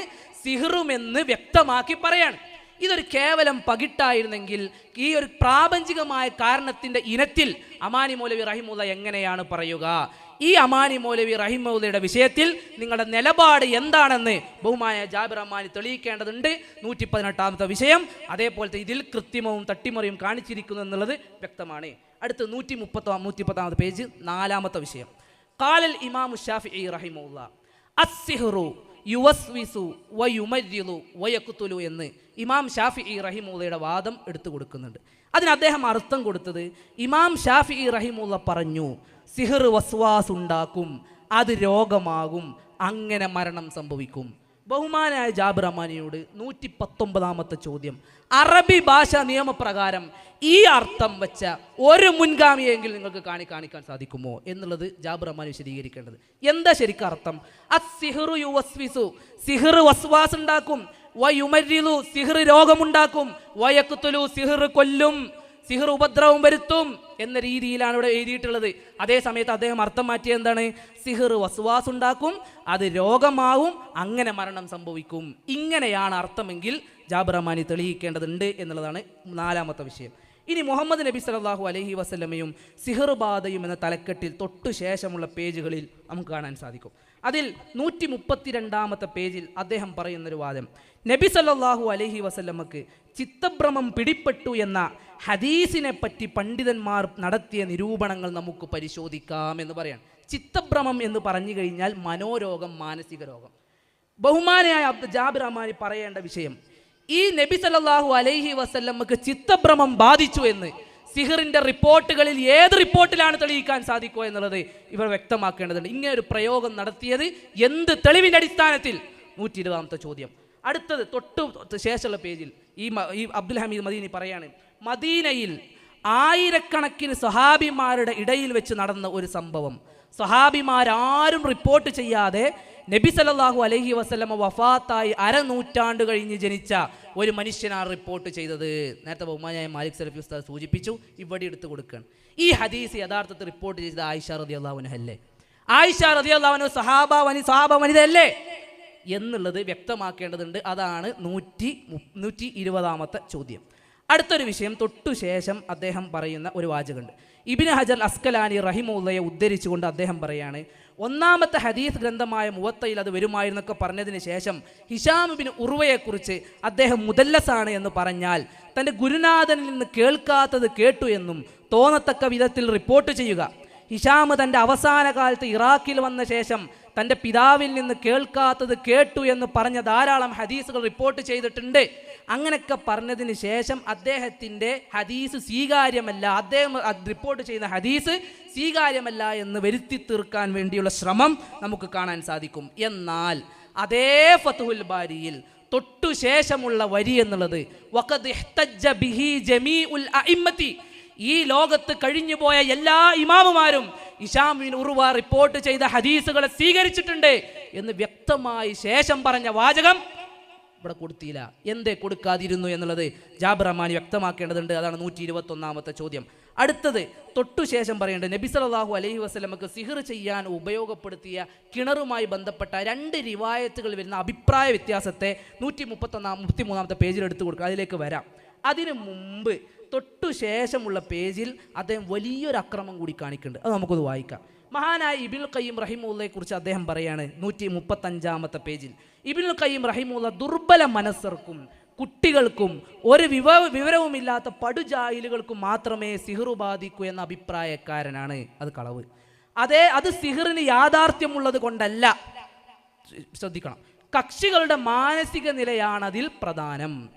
സിഹറുമെന്ന് വ്യക്തമാക്കി പറയാണ്. ഇതൊരു കേവലം പകിട്ടായിരുന്നെങ്കിൽ ഈ ഒരു പ്രാപഞ്ചികമായ കാരണത്തിന്റെ ഇനത്തിൽ അമാനി മൗലവി റഹിമുള്ള എങ്ങനെയാണ് പറയുക? ഈ അമാനി മൗലവി റഹിമുള്ളയുടെ വിഷയത്തിൽ നിങ്ങളുടെ നിലപാട് എന്താണെന്ന് ബഹുമായ ജാബിർ അമാനി തെളിയിക്കേണ്ടതുണ്ട്. നൂറ്റി പതിനെട്ടാമത്തെ വിഷയം അതേപോലത്തെ ഇതിൽ കൃത്രിമവും തട്ടിമറിയും കാണിച്ചിരിക്കുന്നു എന്നുള്ളത് വ്യക്തമാണ്. അടുത്ത് നൂറ്റി മുപ്പത്തോ നൂറ്റി പത്താമത് പേജ് നാലാമത്തെ വിഷയം. കാലൽ ഇമാമു ഷാഫി റഹിമുള്ള അസ്സിഹ്റു യുവസ്വിസു വയുമരിലു വയക്കുത്തുലു എന്ന് ഇമാം ഷാഫി ഇ റഹിമുള്ളയുടെ വാദം എടുത്തു കൊടുക്കുന്നുണ്ട്. അതിന് അദ്ദേഹം അർത്ഥം കൊടുത്തത് ഇമാം ഷാഫി ഇ റഹിമുള്ള പറഞ്ഞു സിഹിർ വസ്വാസ് ഉണ്ടാക്കും അത് രോഗമാകും അങ്ങനെ മരണം സംഭവിക്കും. ബഹുമാനായ ജാബിർ അമാനിയോട് നൂറ്റി പത്തൊമ്പതാമത്തെ ചോദ്യം. അറബി ഭാഷ നിയമപ്രകാരം ഈ അർത്ഥം വെച്ച ഒരു മുൻഗാമിയെങ്കിലും നിങ്ങൾക്ക് കാണി കാണിക്കാൻ സാധിക്കുമോ എന്നുള്ളത് ജാബിർ അമാനി വിശദീകരിക്കേണ്ടത്. എന്താ ശരിക്കും അർത്ഥം? അസിഹറു യുവസ്വിസു. സിഹിർ വസ്വാസ് ഉണ്ടാക്കും വയുമരിലു സിഹിർ രോഗമുണ്ടാക്കും. വയക്കുത്തുലു സിഹിർ കൊല്ലും. സിഹിർ ഉപദ്രവം വരുത്തും. എന്ന രീതിയിലാണ് ഇവിടെ എഴുതിയിട്ടുള്ളത്. അതേ സമയത്ത് അദ്ദേഹം അർത്ഥം മാറ്റിയ എന്താണ്? സിഹർ വസുവാസ് ഉണ്ടാക്കും അത് രോഗമാവും അങ്ങനെ മരണം സംഭവിക്കും. ഇങ്ങനെയാണ് അർത്ഥമെങ്കിൽ ജാബിർ തെളിയിക്കേണ്ടതുണ്ട് എന്നുള്ളതാണ് നാലാമത്തെ വിഷയം. ഇനി മുഹമ്മദ് നബി സലാഹു അലഹി വസ്ലമയും സിഹർ ബാധയും എന്ന തലക്കെട്ടിൽ തൊട്ടു ശേഷമുള്ള പേജുകളിൽ നമുക്ക് കാണാൻ സാധിക്കും. അതിൽ നൂറ്റി മുപ്പത്തിരണ്ടാമത്തെ പേജിൽ അദ്ദേഹം പറയുന്നൊരു വാദം. നബി സല്ലാഹു അലഹി വസല്ലമ്മക്ക് ചിത്തഭ്രമം പിടിപ്പെട്ടു എന്ന ഹദീസിനെ പറ്റി പണ്ഡിതന്മാർ നടത്തിയ നിരൂപണങ്ങൾ നമുക്ക് പരിശോധിക്കാം എന്ന് പറയാം ചിത്തഭ്രമം എന്ന് പറഞ്ഞു കഴിഞ്ഞാൽ മനോരോഗം മാനസിക രോഗം. ബഹുമാനയായ അബ്ദു ജാബിർ റഹ്മാനി പറയേണ്ട വിഷയം ഈ നബി സല്ലാഹു അലൈഹി വസല്ലമ്മക്ക് ചിത്തഭ്രമം ബാധിച്ചു എന്ന് സിഹിറിന്റെ റിപ്പോർട്ടുകളിൽ ഏത് റിപ്പോർട്ടിലാണ് തെളിയിക്കാൻ സാധിക്കുക എന്നുള്ളത് ഇവർ വ്യക്തമാക്കേണ്ടതുണ്ട്. ഇങ്ങനെ ഒരു പ്രയോഗം നടത്തിയത് എന്ത് തെളിവിന്റെ അടിസ്ഥാനത്തിൽ? നൂറ്റി ഇരുപതാമത്തെ ചോദ്യം. അടുത്തത് തൊട്ട് ശേഷമുള്ള പേജിൽ ഈ ഈ അബ്ദുൽ ഹമീദ് മദീനി പറയാണ് മദീനയിൽ ആയിരക്കണക്കിന് സഹാബിമാരുടെ ഇടയിൽ വെച്ച് നടന്ന ഒരു സംഭവം. സഹാബിമാരാരും റിപ്പോർട്ട് ചെയ്യാതെ നബി സലല്ലാഹു അലഹി വസ്ലമ വഫാത്തായി അരനൂറ്റാണ്ട് കഴിഞ്ഞ് ജനിച്ച ഒരു മനുഷ്യനാണ് റിപ്പോർട്ട് ചെയ്തത്. നേരത്തെ ബഹുമാനായ മാലിക് സലഫി ഉസ്താദ് സൂചിപ്പിച്ചു ഇവിടെ എടുത്തു കൊടുക്കുകയാണ്. ഈ ഹദീസ് യഥാർത്ഥത്തിൽ റിപ്പോർട്ട് ചെയ്തത് ആയിഷ റതി അള്ളാഹുനഹല്ലേ ആയിഷ റതി അള്ളാഹുനു സഹാബ വനി സഹാബ വനിതയല്ലേ എന്നുള്ളത് വ്യക്തമാക്കേണ്ടതുണ്ട്. അതാണ് നൂറ്റി നൂറ്റി ഇരുപതാമത്തെ ചോദ്യം. അടുത്തൊരു വിഷയം തൊട്ടുശേഷം അദ്ദേഹം പറയുന്ന ഒരു വാചകമുണ്ട്. ഇബിന് ഹജർ അസ്കലാനി റഹിമുള്ളയെ ഉദ്ധരിച്ചുകൊണ്ട് അദ്ദേഹം പറയാണ് ഒന്നാമത്തെ ഹദീസ് ഗ്രന്ഥമായ മുവത്തയിൽ അത് വരുമായിരുന്നൊക്കെ പറഞ്ഞതിന് ശേഷം ഹിഷാമുബിന് ഉറുവയെക്കുറിച്ച് അദ്ദേഹം മുതല്ലസാണ് എന്ന് പറഞ്ഞാൽ തന്റെ ഗുരുനാഥനിൽ നിന്ന് കേൾക്കാത്തത് കേട്ടു എന്നും തോന്നത്തക്ക വിധത്തിൽ റിപ്പോർട്ട് ചെയ്യുക. ഹിഷാമ് തന്റെ അവസാന കാലത്ത് ഇറാഖിൽ വന്ന ശേഷം തന്റെ പിതാവിൽ നിന്ന് കേൾക്കാത്തത് കേട്ടു എന്ന് പറഞ്ഞ ധാരാളം ഹദീസുകൾ റിപ്പോർട്ട് ചെയ്തിട്ടുണ്ട്. അങ്ങനെയൊക്കെ പറഞ്ഞതിന് ശേഷം അദ്ദേഹത്തിന്റെ ഹദീസ് സ്വീകാര്യമല്ല അദ്ദേഹം റിപ്പോർട്ട് ചെയ്യുന്ന ഹദീസ് സ്വീകാര്യമല്ല എന്ന് വരുത്തി തീർക്കാൻ വേണ്ടിയുള്ള ശ്രമം നമുക്ക് കാണാൻ സാധിക്കും. എന്നാൽ അതേ ഫത്തുഹുൽ ബാരിയിൽ തൊട്ടു ശേഷമുള്ള വരി എന്നുള്ളത് ഈ ലോകത്ത് കഴിഞ്ഞുപോയ എല്ലാ ഇമാമുമാരും ഇഷാമിൻ ഉറുവ റിപ്പോർട്ട് ചെയ്ത ഹദീസുകളെ സ്വീകരിച്ചിട്ടുണ്ട് എന്ന് വ്യക്തമായി ശേഷം പറഞ്ഞ വാചകം ഇവിടെ കൊടുത്തില്ല. എന്തേ കൊടുക്കാതിരുന്നു എന്നുള്ളത് ജാബിർ വ്യക്തമാക്കേണ്ടതുണ്ട്. അതാണ് നൂറ്റി ഇരുപത്തൊന്നാമത്തെ ചോദ്യം. അടുത്തത് തൊട്ടുശേഷം പറയേണ്ടത് നബി സലാഹു അലൈഹി വസ്ലമക്ക് സിഹിർ ചെയ്യാൻ ഉപയോഗപ്പെടുത്തിയ കിണറുമായി ബന്ധപ്പെട്ട രണ്ട് റിവായത്തുകൾ വരുന്ന അഭിപ്രായ വ്യത്യാസത്തെ നൂറ്റി മുപ്പത്തൊന്നാം മുപ്പത്തി മൂന്നാമത്തെ പേജിൽ എടുത്തു കൊടുക്കുക അതിലേക്ക് വരാം. അതിനു മുമ്പ് തൊട്ടു ശേഷമുള്ള പേജിൽ അദ്ദേഹം വലിയൊരു അക്രമം കൂടി കാണിക്കുന്നുണ്ട്. അത് നമുക്കൊന്ന് വായിക്കാം. മഹാനായ ഇബിൽ കയ്യും റഹിമുള്ളയെ കുറിച്ച് അദ്ദേഹം പറയാണ് നൂറ്റി മുപ്പത്തഞ്ചാമത്തെ പേജിൽ. ഇബിൽ ഖയ്യം റഹിമുള്ള ദുർബല മനസ്സർക്കും കുട്ടികൾക്കും ഒരു വിവ വിവരവുമില്ലാത്ത പടുജായിലുകൾക്കും മാത്രമേ സിഹറു ബാധിക്കൂ എന്ന അഭിപ്രായക്കാരനാണ് അത് കളവ്. അതേ അത് സിഹറിന് യാഥാർത്ഥ്യമുള്ളത് കൊണ്ടല്ല. ശ്രദ്ധിക്കണം. കക്ഷികളുടെ മാനസിക നിലയാണതിൽ പ്രധാനം.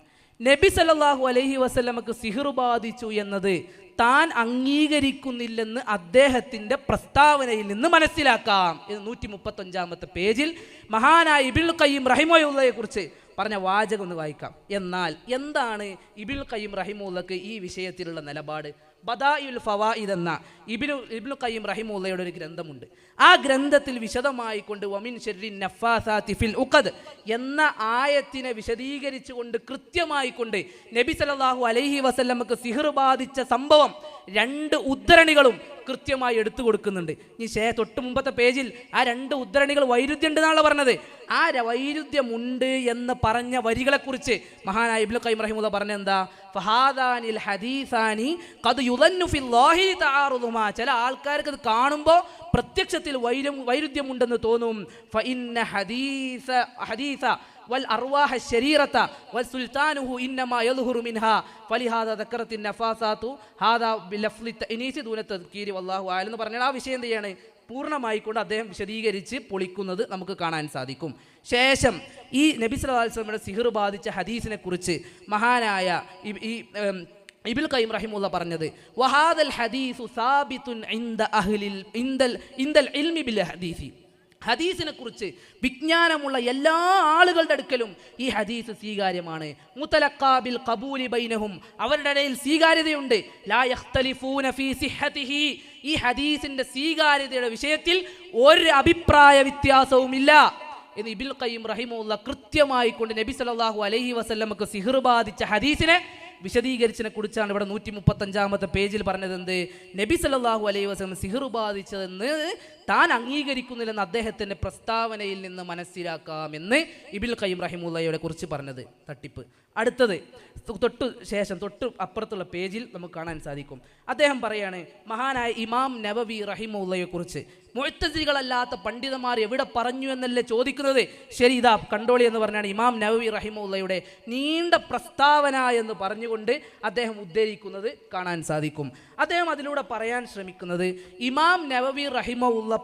നബി സല്ലാഹു അലഹി വസ്ലമക്ക് സിഹിർ ബാധിച്ചു എന്നത് താൻ അംഗീകരിക്കുന്നില്ലെന്ന് അദ്ദേഹത്തിന്റെ പ്രസ്താവനയിൽ നിന്ന് മനസ്സിലാക്കാം. ഇത് നൂറ്റി മുപ്പത്തഞ്ചാമത്തെ പേജിൽ മഹാനായ ഇബിൾ കയ്യും റഹിമയുള്ളയെക്കുറിച്ച് പറഞ്ഞ വാചകം ഒന്ന് വായിക്കാം. എന്നാൽ എന്താണ് ഇബിൾ കയ്യും റഹിമുള്ളക്ക് ഈ വിഷയത്തിലുള്ള നിലപാട്? ബദായുൽ ഫവായിദ് എന്ന ഇബിനു ഇബ്നു ഖയ്യിം റഹിമുള്ളയുടെ ഒരു ഗ്രന്ഥമുണ്ട്. ആ ഗ്രന്ഥത്തിൽ വിശദമായി കൊണ്ട് വമിൻ ഷെറിൻ നഫാസാത്തി ഫിൽ ഉഖദ് എന്ന ആയത്തിനെ വിശദീകരിച്ചു കൊണ്ട് കൃത്യമായി കൊണ്ട് നബി സല്ലല്ലാഹു അലൈഹി വസല്ലമക്ക് സിഹിർ ബാധിച്ച സംഭവം രണ്ട് ഉദ്ധരണികളും കൃത്യമായി എടുത്തു കൊടുക്കുന്നുണ്ട്. ഇനി ശേ തൊട്ട് മുമ്പത്തെ പേജിൽ ആ രണ്ട് ഉദ്ധരണികൾ വൈരുദ്ധ്യം ഉണ്ടെന്നാണ് പറഞ്ഞത്. ആ വൈരുദ്ധ്യമുണ്ട് എന്ന് പറഞ്ഞ വരികളെക്കുറിച്ച് മഹാനായ ഇബ്ലു ഖയ്യിം റഹിമുള്ള എന്താ ഫഹാദാനിൽ ഹദീസാനി കത് യുദന്നു ഫിൽ ലാഹിരി തആറുദുമാ. ചില ആൾക്കാർക്ക് ഇത് കാണുമ്പോൾ പ്രത്യക്ഷത്തിൽ വൈരം വൈരുദ്ധ്യമുണ്ടെന്ന് തോന്നും. ഫഇന്ന ഹദീസ ഹദീസ വൽ അർവാഹ ശരീരത്ത വൽ സുൽത്താനുഹു ഇന്നമാ യദ്ഹുറു മിൻഹ. ഫലിഹാദ ദക്കറത്തിൻ നഫാസാത്തു. ഹാദ ബിലഫ്ലി തഅനീസി ദൂന തദ്കീരി വല്ലാഹു അലം എന്ന് പറഞ്ഞാൽ ആ വിഷയം എന്ത് ചെയ്യാണ്? പൂർണമായിക്കൊണ്ട് അദ്ദേഹം വിശദീകരിച്ച് പൊളിക്കുന്നത് നമുക്ക് കാണാൻ സാധിക്കും. ശേഷം ഈ നബി വസല്ലമയുടെ സിഹിർ ബാധിച്ച ഹദീസിനെ കുറിച്ച് മഹാനായ ഈ- ഇബിൽ കൈം റഹിമുള്ള പറഞ്ഞത് വഹാദൽ ഹദീസു സാബിത്തുൻ ഇൻദ അഹ്ലിൽ ഇൻദൽ ഇൻദൽ ഇൽമി ബിൽ ഹദീസി. ഹദീസിനെ കുറിച്ച് വിജ്ഞാനമുള്ള എല്ലാ ആളുകളുടെ അടുക്കലും ഈ ഹദീസ് സ്വീകാര്യമാണ്. മുത്തലക്കാബിൽ കബൂലി ബൈനഹും അവരുടെ ഇടയിൽ സ്വീകാര്യതയുണ്ട്. ലാ യഖ്തലിഫൂന ഫീ സിഹ്ഹതിഹി ഈ ഹദീസിന്റെ സ്വീകാര്യതയുടെ വിഷയത്തിൽ ഒരു അഭിപ്രായ വ്യത്യാസവുമില്ല എന്ന് ഇബിൽ കയ്യും റഹിമുള്ള കൃത്യമായി കൊണ്ട് നബി സലാഹു അലഹി വസല്ലമക്ക് സിഹിർ ബാധിച്ച ഹദീസിനെ വിശദീകരിച്ചതിനെ കുറിച്ചാണ് ഇവിടെ നൂറ്റി മുപ്പത്തഞ്ചാമത്തെ പേജിൽ പറഞ്ഞത് എന്ത് നബി സല്ലല്ലാഹു അലൈഹി വസ്ലം സിഹിർ ബാധിച്ചതെന്ന് താൻ അംഗീകരിക്കുന്നില്ലെന്ന് അദ്ദേഹത്തിന്റെ പ്രസ്താവനയിൽ നിന്ന് മനസ്സിലാക്കാമെന്ന് ഇബിൽ ഖയ്യം റഹിമുള്ളയെ കുറിച്ച് പറഞ്ഞത്. തട്ടിപ്പ്. അടുത്തത് തൊട്ട് ശേഷം തൊട്ട് അപ്പുറത്തുള്ള പേജിൽ നമുക്ക് കാണാൻ സാധിക്കും. അദ്ദേഹം പറയാണ് മഹാനായ ഇമാം നബവി റഹിമുല്ലയെക്കുറിച്ച് കുറിച്ച്. മുഴത്തസികളല്ലാത്ത പണ്ഡിതന്മാർ എവിടെ പറഞ്ഞു എന്നല്ലേ ചോദിക്കുന്നത്? ശരി ഇതാ കണ്ടോളി എന്ന് പറഞ്ഞാണ് ഇമാം നബവി റഹിമുള്ളയുടെ നീണ്ട പ്രസ്താവന എന്ന് പറഞ്ഞുകൊണ്ട് അദ്ദേഹം ഉദ്ധരിക്കുന്നത് കാണാൻ സാധിക്കും. അദ്ദേഹം അതിലൂടെ പറയാൻ ശ്രമിക്കുന്നത് ഇമാം നബവി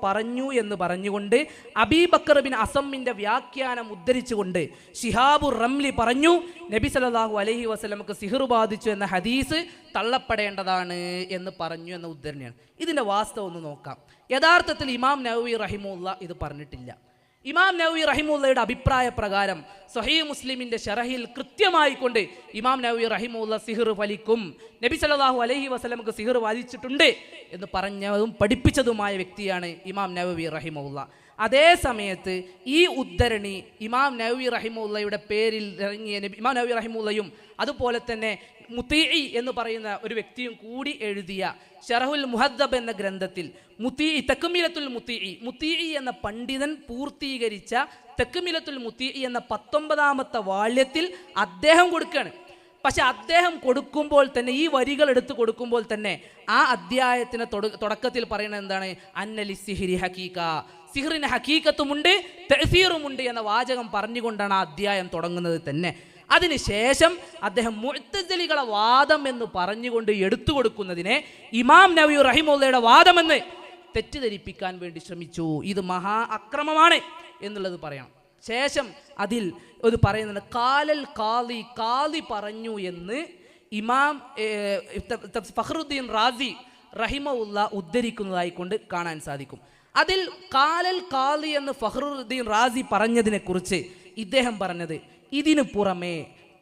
പറഞ്ഞു എന്ന് പറഞ്ഞുകൊണ്ട് അബീബക്കർ ബിൻ അസമ്മിന്റെ വ്യാഖ്യാനം ഉദ്ധരിച്ചുകൊണ്ട് ഷിഹാബു റംലി പറഞ്ഞു നബി സലാഹു അലഹി വസല്ലമക്ക് സിഹിർ ബാധിച്ചു എന്ന ഹദീസ് തള്ളപ്പെടേണ്ടതാണ് എന്ന് പറഞ്ഞു എന്ന ഉദ്ധരണിയാണ്. ഇതിന്റെ വാസ്തവം ഒന്ന് നോക്കാം. യഥാർത്ഥത്തിൽ ഇമാം നവി റഹിമുല്ല ഇത് പറഞ്ഞിട്ടില്ല. ഇമാം നവി റഹിമുള്ളയുടെ അഭിപ്രായ പ്രകാരം സഹീ മുസ്ലിമിന്റെ ഷറഹിൽ കൃത്യമായി കൊണ്ട് ഇമാം നവി റഹിമുള്ള സിഹിർ വലിക്കും. നബി സല്ലല്ലാഹു അലഹി വസ്ലമുക്ക് സിഹിർ വാദിച്ചിട്ടുണ്ട് എന്ന് പറഞ്ഞതും പഠിപ്പിച്ചതുമായ വ്യക്തിയാണ് ഇമാം നവവി റഹിമുല്ല അതേ സമയത്ത് ഈ ഉദ്ധരണി ഇമാം നവി റഹിമുള്ളയുടെ പേരിൽ ഇറങ്ങിയ ഇമാം നവി റഹിമുള്ളയും അതുപോലെ തന്നെ മുത്തീ എന്ന് പറയുന്ന ഒരു വ്യക്തിയും കൂടി എഴുതിയ ഷറഹുൽ മുഹദ്ദബ് എന്ന ഗ്രന്ഥത്തിൽ മുത്തീ തെക്കുമിലത്തുൽ മുത്തീ മുത്തീ എന്ന പണ്ഡിതൻ പൂർത്തീകരിച്ച തെക്കുമിലത്തുൽ മുത്തീ എന്ന പത്തൊമ്പതാമത്തെ വാള്യത്തിൽ അദ്ദേഹം കൊടുക്കുകയാണ്. പക്ഷെ അദ്ദേഹം കൊടുക്കുമ്പോൾ തന്നെ ഈ വരികൾ എടുത്ത് കൊടുക്കുമ്പോൾ തന്നെ ആ അധ്യായത്തിന് തുടക്കത്തിൽ പറയുന്നത് എന്താണ്? അന്നലി സിഹിരി ഹക്കീക്ക സിഹിറിന് ഹക്കീക്കത്തുമുണ്ട് തെസീറുമുണ്ട് എന്ന വാചകം പറഞ്ഞുകൊണ്ടാണ് ആ അധ്യായം തുടങ്ങുന്നത് തന്നെ. അതിനുശേഷം അദ്ദേഹം മുഴുത്തലികളെ വാദം എന്ന് പറഞ്ഞുകൊണ്ട് എടുത്തു കൊടുക്കുന്നതിനെ ഇമാം നബി റഹിമുള്ളയുടെ വാദമെന്ന് തെറ്റിദ്ധരിപ്പിക്കാൻ വേണ്ടി ശ്രമിച്ചു. ഇത് മഹാ അക്രമമാണ് എന്നുള്ളത് പറയണം ശേഷം അതിൽ ഇത് പറയുന്നുണ്ട് കാലൽ കാലി കാലി പറഞ്ഞു എന്ന് ഇമാം ഫഹറുദ്ദീൻ റാസി റഹിമുള്ള ഉദ്ധരിക്കുന്നതായി കൊണ്ട് കാണാൻ സാധിക്കും. അതിൽ കാലൽ കാലി എന്ന് ഫഹറുദ്ദീൻ റാസി പറഞ്ഞതിനെ കുറിച്ച് ഇദ്ദേഹം പറഞ്ഞത് ഇതിനു പുറമേ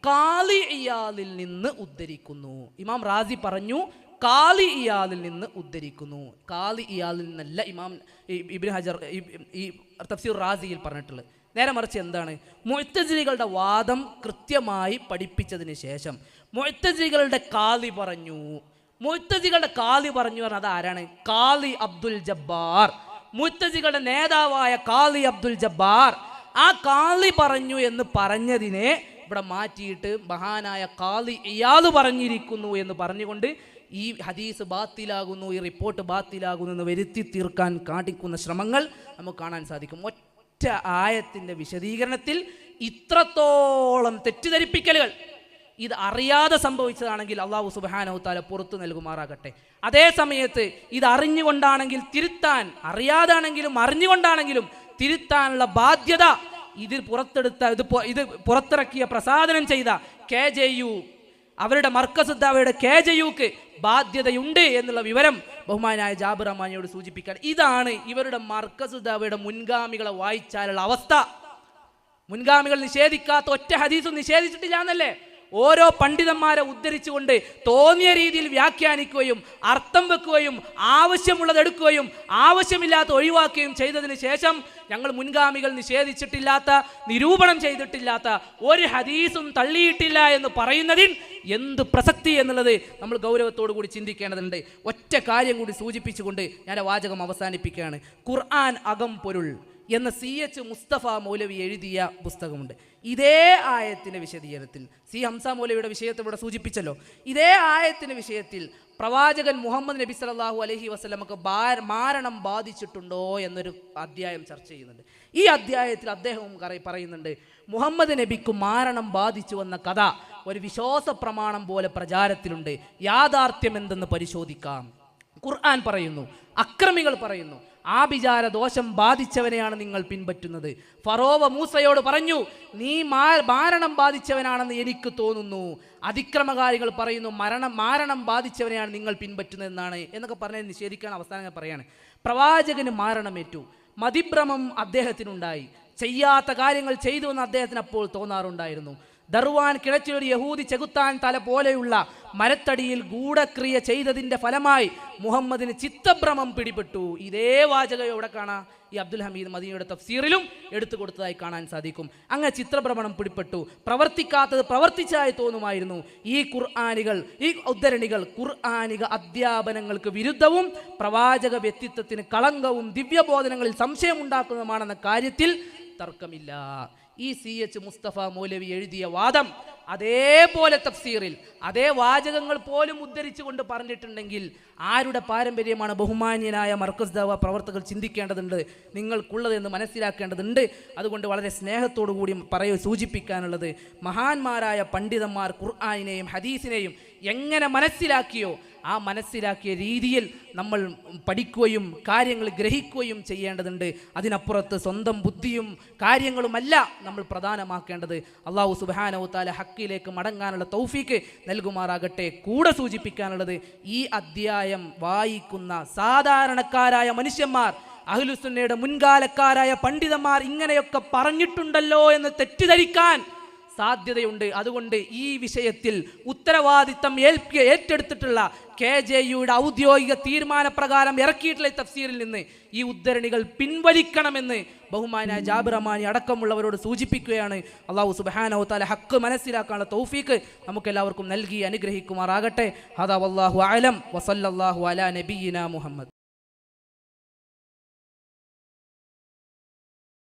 കാലി ഇയാലിൽ നിന്ന് ഉദ്ധരിക്കുന്നു. ഇമാം റാസി പറഞ്ഞു കാലി ഇയാലിൽ നിന്ന് ഉദ്ധരിക്കുന്നു. കാലി ഇയാലിൽ നിന്നല്ല ഇമാം ഇബിൻ ഹജർ ഈ തഫ്സീർ റാസിയിൽ പറഞ്ഞിട്ടുള്ളത്. നേരെ മറിച്ച് എന്താണ്? മുഴത്തജികളുടെ വാദം കൃത്യമായി പഠിപ്പിച്ചതിന് ശേഷം. മുഴത്തജികളുടെ കാലി പറഞ്ഞു. മൊയ്ത്തജികളുടെ കാലി പറഞ്ഞു പറഞ്ഞത് ആരാണ് കാലി അബ്ദുൽ ജബ്ബാർ. മുത്തജികളുടെ നേതാവായ കാലി അബ്ദുൽ ജബ്ബാർ. ആ കാലി പറഞ്ഞു എന്ന് പറഞ്ഞതിനെ ഇവിടെ മാറ്റിയിട്ട് മഹാനായ കാലി ഇയാൾ പറഞ്ഞിരിക്കുന്നു എന്ന് പറഞ്ഞുകൊണ്ട് ഈ ഹദീസ് ബാത്തിലാകുന്നു ഈ റിപ്പോർട്ട് ബാത്തിലാകുന്നു എന്ന് വരുത്തി തീർക്കാൻ കാണിക്കുന്ന ശ്രമങ്ങൾ നമുക്ക് കാണാൻ സാധിക്കും. ഒറ്റ ആയത്തിന്റെ വിശദീകരണത്തിൽ ഇത്രത്തോളം തെറ്റിദ്ധരിപ്പിക്കലുകൾ. ഇത് അറിയാതെ സംഭവിച്ചതാണെങ്കിൽ അള്ളാഹു സുബാനഹു താല പുറത്തു നൽകുമാറാകട്ടെ. അതേ സമയത്ത് ഇത് അറിഞ്ഞുകൊണ്ടാണെങ്കിൽ തിരുത്താൻ അറിയാതാണെങ്കിലും അറിഞ്ഞുകൊണ്ടാണെങ്കിലും തിരുത്താനുള്ള ബാധ്യത ഇതിൽ പുറത്തെടുത്ത ഇത് ഇത് പുറത്തിറക്കിയ പ്രസാദനം ചെയ്ത കെ ജെ യു അവരുടെ മർക്കസുദ്ദാവയുടെ കെ യുക്ക് ബാധ്യതയുണ്ട് എന്നുള്ള വിവരം ബഹുമാനായ ജാബിർ റഹ്മാനിയോട് സൂചിപ്പിക്കാൻ. ഇതാണ് ഇവരുടെ മർക്കസുദ്ദാവയുടെ മുൻഗാമികളെ വായിച്ചാലുള്ള അവസ്ഥ. മുൻഗാമികൾ നിഷേധിക്കാത്ത ഒറ്റ ഹദീസും നിഷേധിച്ചിട്ടില്ല എന്നല്ലേ? ഓരോ പണ്ഡിതന്മാരെ ഉദ്ധരിച്ചുകൊണ്ട് തോന്നിയ രീതിയിൽ വ്യാഖ്യാനിക്കുകയും അർത്ഥം വെക്കുകയും ആവശ്യമുള്ളത് എടുക്കുകയും ആവശ്യമില്ലാത്ത ഒഴിവാക്കുകയും ചെയ്തതിന് ശേഷം ഞങ്ങൾ മുൻഗാമികൾ നിഷേധിച്ചിട്ടില്ലാത്ത നിരൂപണം ചെയ്തിട്ടില്ലാത്ത ഒരു ഹദീസും തള്ളിയിട്ടില്ല എന്ന് പറയുന്നതിൽ എന്ത് പ്രസക്തി എന്നുള്ളത് നമ്മൾ ഗൗരവത്തോടു കൂടി ചിന്തിക്കേണ്ടതുണ്ട്. ഒറ്റ കാര്യം കൂടി സൂചിപ്പിച്ചുകൊണ്ട് ഞാൻ വാചകം അവസാനിപ്പിക്കുകയാണ്. ഖുർആൻ അകം പൊരുൾ എന്ന സി എച്ച് മുസ്തഫ മൗലവി എഴുതിയ പുസ്തകമുണ്ട്. ഇതേ ആയത്തിന്റെ വിശദീകരണത്തിൽ. സി ഹംസ മൗലയുടെ വിഷയത്തെ ഇവിടെ സൂചിപ്പിച്ചല്ലോ. ഇതേ ആയത്തിന്റെ വിഷയത്തിൽ പ്രവാചകൻ മുഹമ്മദ് നബി സല്ലല്ലാഹു അലഹി വസ്ലമക്ക് മാരണം ബാധിച്ചിട്ടുണ്ടോ എന്നൊരു അധ്യായം ചർച്ച ചെയ്യുന്നുണ്ട്. ഈ അധ്യായത്തിൽ അദ്ദേഹവും പറയുന്നുണ്ട് മുഹമ്മദ് നബിക്ക് മാരണം ബാധിച്ചു വന്ന കഥ ഒരു വിശ്വാസ പ്രമാണം പോലെ പ്രചാരത്തിലുണ്ട്. യാഥാർത്ഥ്യം എന്തെന്ന് പരിശോധിക്കാം. ഖുർആൻ പറയുന്നു അക്രമികൾ പറയുന്നു ആഭിചാര ദോഷം ബാധിച്ചവനെയാണ് നിങ്ങൾ പിൻപറ്റുന്നത്. ഫറോവ മൂസയോട് പറഞ്ഞു നീ മാരണം ബാധിച്ചവനാണെന്ന് എനിക്ക് തോന്നുന്നു. അതിക്രമകാരികൾ പറയുന്നു മരണം മാരണം ബാധിച്ചവനെയാണ് നിങ്ങൾ പിൻപറ്റുന്നത് എന്നാണ് എന്നൊക്കെ പറഞ്ഞ് നിഷേധിക്കാൻ അവസാനം പറയാണ്. പ്രവാചകന് മാരണമേറ്റു. മതിഭ്രമം അദ്ദേഹത്തിനുണ്ടായി. ചെയ്യാത്ത കാര്യങ്ങൾ ചെയ്തുവെന്ന് അദ്ദേഹത്തിന് അപ്പോൾ തോന്നാറുണ്ടായിരുന്നു. ദർവാൻ കിണറ്റിലൊരു യഹൂദി ചെകുത്താൻ തല പോലെയുള്ള മരത്തടിയിൽ ഗൂഢക്രിയ ചെയ്തതിന്റെ ഫലമായി മുഹമ്മദിന് ചിത്തഭ്രമം പിടിപെട്ടു. ഇതേ വാചകം എവിടെ കാണാം? ഈ അബ്ദുൽ ഹമീദ് മദീനയുടെ തഫ്സീറിലും എടുത്തു കൊടുത്തതായി കാണാൻ സാധിക്കും. അങ്ങനെ ചിത്രഭ്രമണം പിടിപെട്ടു. പ്രവർത്തിക്കാത്തത് പ്രവർത്തിച്ചായി തോന്നുമായിരുന്നു. ഈ ഖുർആാനികൾ ഈ ഉദ്ധരണികൾ ഖുർആാനിക അധ്യാപനങ്ങൾക്ക് വിരുദ്ധവും പ്രവാചക വ്യക്തിത്വത്തിന് കളങ്കവും ദിവ്യബോധനങ്ങളിൽ സംശയമുണ്ടാക്കുന്നതുമാണെന്ന കാര്യത്തിൽ തർക്കമില്ല. ഈ സി എച്ച് മുസ്തഫ മൗലവി എഴുതിയ വാദം അതേപോലെ തഫ്സീറിൽ അതേ വാചകങ്ങൾ പോലും ഉദ്ധരിച്ചുകൊണ്ട് പറഞ്ഞിട്ടുണ്ടെങ്കിൽ ആരുടെ പാരമ്പര്യമാണ് ബഹുമാന്യനായ മർക്കസ് ദവ പ്രവർത്തകർ ചിന്തിക്കേണ്ടതുണ്ട്? നിങ്ങൾക്കുള്ളതെന്ന് മനസ്സിലാക്കേണ്ടതുണ്ട്. അതുകൊണ്ട് വളരെ സ്നേഹത്തോടു കൂടി പറയ സൂചിപ്പിക്കാനുള്ളത് മഹാന്മാരായ പണ്ഡിതന്മാർ ഖുർആാനിനെയും ഹദീസിനെയും എങ്ങനെ മനസ്സിലാക്കിയോ ആ മനസ്സിലാക്കിയ രീതിയിൽ നമ്മൾ പഠിക്കുകയും കാര്യങ്ങൾ ഗ്രഹിക്കുകയും ചെയ്യേണ്ടതുണ്ട്. അതിനപ്പുറത്ത് സ്വന്തം ബുദ്ധിയും കാര്യങ്ങളുമല്ല നമ്മൾ പ്രധാനമാക്കേണ്ടത്. അള്ളാഹു സുബാനവു താല ഹക്കിലേക്ക് മടങ്ങാനുള്ള തൗഫീക്ക് നൽകുമാറാകട്ടെ. കൂടെ സൂചിപ്പിക്കാനുള്ളത് ഈ അധ്യായം വായിക്കുന്ന സാധാരണക്കാരായ മനുഷ്യന്മാർ അഹ്ലുസുന്നയുടെ മുൻകാലക്കാരായ പണ്ഡിതന്മാർ ഇങ്ങനെയൊക്കെ പറഞ്ഞിട്ടുണ്ടല്ലോ എന്ന് തെറ്റിദ്ധരിക്കാൻ സാധ്യതയുണ്ട്. അതുകൊണ്ട് ഈ വിഷയത്തിൽ ഉത്തരവാദിത്തം ഏൽക്ക ഏറ്റെടുത്തിട്ടുള്ള കെ ജെ യുടെ ഔദ്യോഗിക തീരുമാനപ്രകാരം ഇറക്കിയിട്ടുള്ള തഫ്സീറിൽ നിന്ന് ഈ ഉദ്ധരണികൾ പിൻവലിക്കണമെന്ന് ബഹുമാന ജാബിർ അടക്കമുള്ളവരോട് സൂചിപ്പിക്കുകയാണ്. അള്ളാഹു സുബാനോ താല ഹക്ക് മനസ്സിലാക്കാനുള്ള തൗഫീക്ക് നമുക്കെല്ലാവർക്കും നൽകി അനുഗ്രഹിക്കുമാറാകട്ടെ. ഹദാ വല്ലാഹു അലം വസല്ലാഹു അല നബീന മുഹമ്മദ്.